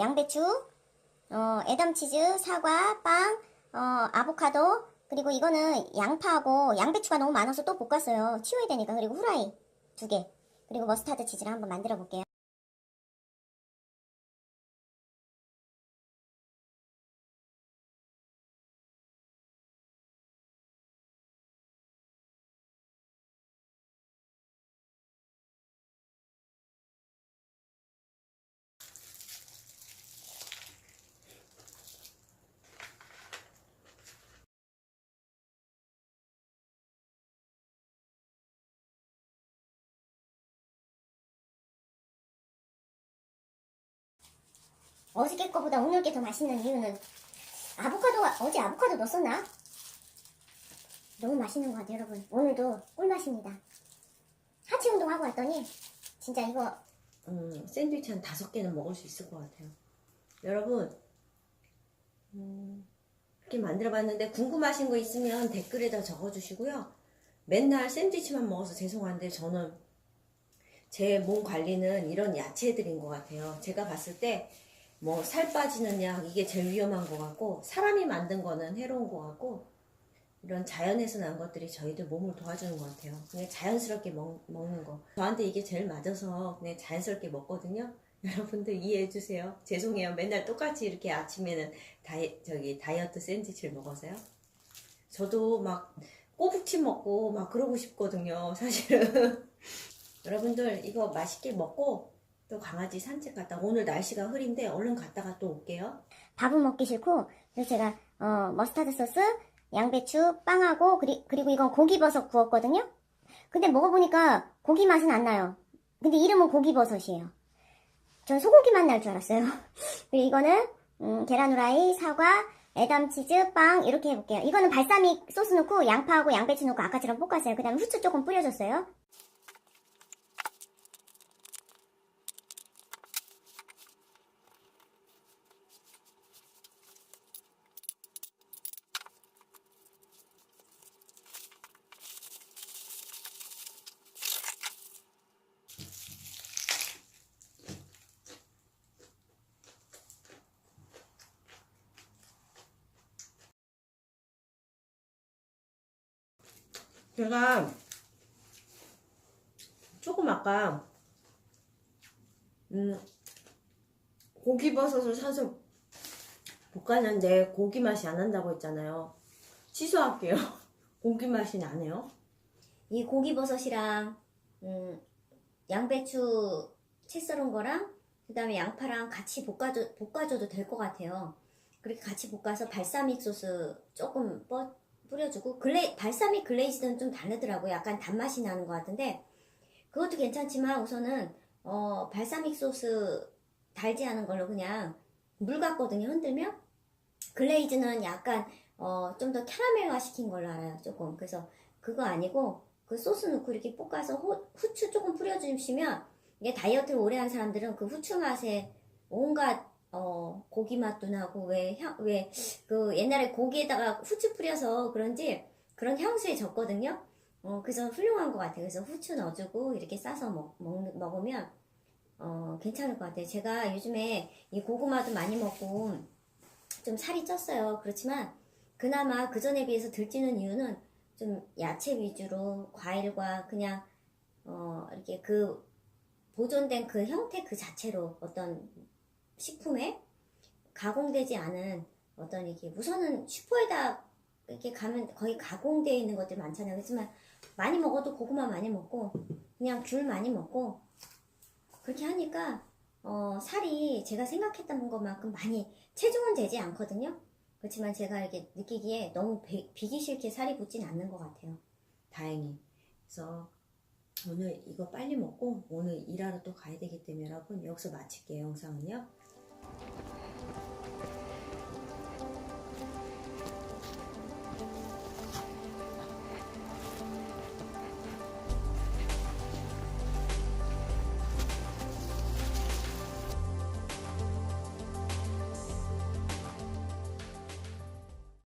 양배추, 어, 에담치즈, 사과, 빵, 어, 아보카도, 그리고 이거는 양파하고 양배추가 너무 많아서 또 볶았어요. 치워야 되니까. 그리고 후라이 두 개. 그리고 머스타드 치즈를 한번 만들어 볼게요. 어저께 거보다 오늘 게 더 맛있는 이유는 아보카도가 어제 아보카도 넣었었나? 너무 맛있는 것 같아요 여러분 오늘도 꿀맛입니다 하체 운동하고 왔더니 진짜 이거 음, 샌드위치 한 다섯 개는 먹을 수 있을 것 같아요. 여러분, 음, 이렇게 만들어 봤는데 궁금하신 거 있으면 댓글에다 적어주시고요. 맨날 샌드위치만 먹어서 죄송한데 저는 제 몸 관리는 이런 야채들인 것 같아요. 제가 봤을 때 뭐 살 빠지는 약 이게 제일 위험한 것 같고 사람이 만든 거는 해로운 것 같고 이런 자연에서 난 것들이 저희들 몸을 도와주는 것 같아요. 그냥 자연스럽게 먹, 먹는 거. 저한테 이게 제일 맞아서 그냥 자연스럽게 먹거든요. 여러분들 이해해 주세요. 죄송해요. 맨날 똑같이 이렇게 아침에는 다이, 저기 다이어트 샌드위치를 먹어서요. 저도 막 꼬북침 먹고 막 그러고 싶거든요. 사실은. 여러분들 이거 맛있게 먹고 또 강아지 산책 갔다 오늘 날씨가 흐린데 얼른 갔다가 또 올게요. 밥은 먹기 싫고 그래서 제가 어, 머스타드 소스, 양배추, 빵하고 그리, 그리고 이건 고기버섯 구웠거든요. 근데 먹어보니까 고기 맛은 안 나요. 근데 이름은 고기버섯이에요. 전 소고기 맛 날 줄 알았어요. 그리고 이거는 음, 계란 후라이, 사과, 에담치즈, 빵 이렇게 해볼게요. 이거는 발사믹 소스 넣고 양파하고 양배추 넣고 아까처럼 볶았어요. 그 다음에 후추 조금 뿌려줬어요. 제가 조금 아까 음, 고기버섯을 사서 볶았는데 고기 맛이 안 난다고 했잖아요. 취소할게요. 고기 맛이 나네요. 이 고기버섯이랑 음, 양배추 채 썰은 거랑 그 다음에 양파랑 같이 볶아줘, 볶아줘도 될 것 같아요. 그렇게 같이 볶아서 발사믹 소스 조금 뻐- 뿌려주고 글레 발사믹 글레이즈는 좀 다르더라고요. 약간 단맛이 나는 것 같은데 그것도 괜찮지만 우선은 어, 발사믹 소스 달지 않은 걸로 그냥 물 같거든요. 흔들면 글레이즈는 약간 어, 좀 더 캐러멜화 시킨 걸로 알아요. 조금 그래서 그거 아니고 그 소스 넣고 이렇게 볶아서 호- 후추 조금 뿌려주시면 이게 다이어트를 오래 한 사람들은 그 후추 맛에 온갖 어, 고기 맛도 나고 왜 향 왜 그 옛날에 고기에다가 후추 뿌려서 그런지 그런 향수에 졌거든요. 어, 그래서 훌륭한 것 같아요. 그래서 후추 넣어주고 이렇게 싸서 먹, 먹, 먹으면 어, 괜찮을 것 같아요. 제가 요즘에 이 고구마도 많이 먹고 좀 살이 쪘어요. 그렇지만 그나마 그 전에 비해서 들찌는 이유는 좀 야채 위주로 과일과 그냥 어, 이렇게 그 보존된 그 형태 그 자체로 어떤 식품에 가공되지 않은 어떤 이게 우선은 슈퍼에다 이렇게 가면 거의 가공되어 있는 것들 많잖아요. 그렇지만 많이 먹어도 고구마 많이 먹고 그냥 귤 많이 먹고 그렇게 하니까 어, 살이 제가 생각했던 것만큼 많이 체중은 되지 않거든요. 그렇지만 제가 이렇게 느끼기에 너무 비, 비기 싫게 살이 붙진 않는 것 같아요. 다행히. 그래서 오늘 이거 빨리 먹고 오늘 일하러 또 가야 되기 때문에 여러분 여기서 마칠게요 영상은요.